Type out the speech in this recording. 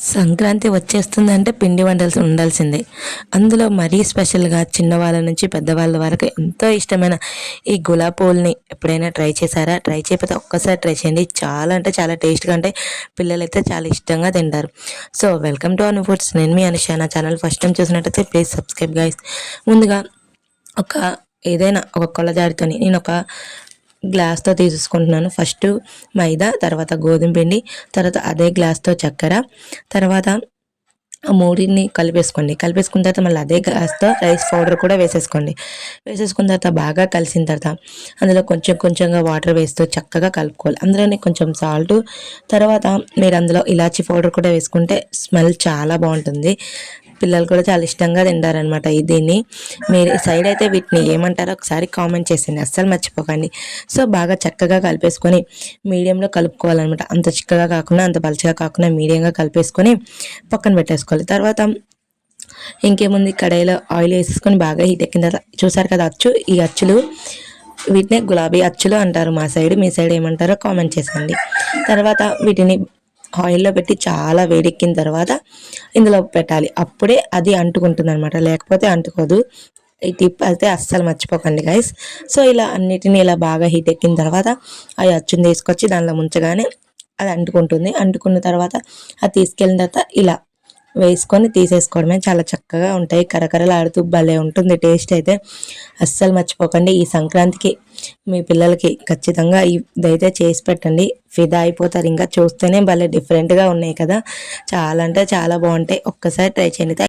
సంక్రాంతి వచ్చేస్తుందంటే పిండి వంటలు ఉండాల్సిందే. అందులో మరీ స్పెషల్గా చిన్నవాళ్ళ నుంచి పెద్దవాళ్ళ వరకు ఎంతో ఇష్టమైన ఈ గులాబ్ పూల్ని ఎప్పుడైనా ట్రై చేశారా? ట్రై చేయకపోతే ఒక్కసారి ట్రై చేయండి. చాలా అంటే చాలా టేస్ట్గా అంటే పిల్లలైతే చాలా ఇష్టంగా తింటారు. So welcome to Anu foods. నేను మీ అనుష. నా ఛానల్ ఫస్ట్ టైం చూసినట్టయితే ప్లీజ్ సబ్స్క్రైబ్ గైస్ ముందుగా ఒక ఏదైనా ఒక కొలజాడితోని నేను ఒక గ్లాస్తో తీసుకుంటున్నాను. ఫస్ట్ మైదా తర్వాత గోధుమ పిండి తర్వాత అదే గ్లాస్తో చక్కెర తర్వాత ఆ మూడిని కలిపేసుకోండి. కలిపేసుకున్న తర్వాత మళ్ళీ అదే గ్లాస్తో రైస్ పౌడర్ కూడా వేసేసుకోండి. వేసేసుకున్న తర్వాత బాగా కలిసిన తర్వాత అందులో కొంచెం కొంచెంగా వాటర్ వేస్తూ చక్కగా కలుపుకోవాలి. అందులోనే కొంచెం సాల్ట్ తర్వాత మీరు అందులో ఇలాచీ పౌడర్ కూడా వేసుకుంటే స్మెల్ చాలా బాగుంటుంది. పిల్లలు కూడా చాలా ఇష్టంగా తింటారనమాట దీన్ని. మీరు సైడ్ అయితే వీటిని ఏమంటారో ఒకసారి కామెంట్ చేసేయండి. అస్సలు మర్చిపోకండి. సో బాగా చక్కగా కలిపేసుకొని మీడియంలో కలుపుకోవాలన్నమాట. అంత చిక్కగా కాకుండా అంత పలుచగా కాకుండా మీడియంగా కలిపేసుకొని పక్కన పెట్టేసుకోవాలి తర్వాత ఇంకేముంది కడాయిలో ఆయిల్ వేసేసుకొని బాగా హీట్ ఎక్కిన తర్వాత చూసారు కదా అచ్చు ఈ అచ్చులు వీటినే గులాబీ అచ్చులు అంటారు మా సైడ్ మీ సైడ్ ఏమంటారో కామెంట్ చేసుకోండి తర్వాత వీటిని ఆయిల్లో పెట్టి చాలా వేడెక్కిన తర్వాత ఇందులో పెట్టాలి. అప్పుడే అది అంటుకుంటుంది అనమాట లేకపోతే అంటుకోదు. ఈ టిప్ అయితే అస్సలు మర్చిపోకండి గైస్ సో ఇలా అన్నిటిని ఇలా బాగా హీట్ ఎక్కిన తర్వాత అవి అచ్చుని తీసుకొచ్చి దానిలో ముంచగానే అది అంటుకుంటుంది. అంటుకున్న తర్వాత అది తీసుకెళ్ళిన తర్వాత ఇలా వేసుకొని తీసేసుకోవడమే చాలా చక్కగా ఉంటాయి. కరకరలాడుతూ భలే ఉంటుంది టేస్ట్ అయితే. అస్సలు మర్చిపోకండి ఈ సంక్రాంతికి మీ పిల్లలకి ఖచ్చితంగా ఇదైతే చేసి పెట్టండి. ఫిదా అయిపోతారు. ఇంకా చూస్తేనే భలే డిఫరెంట్గా ఉన్నాయి కదా. చాలా అంటే చాలా బాగుంటాయి. ఒక్కసారి ట్రై చేయండి.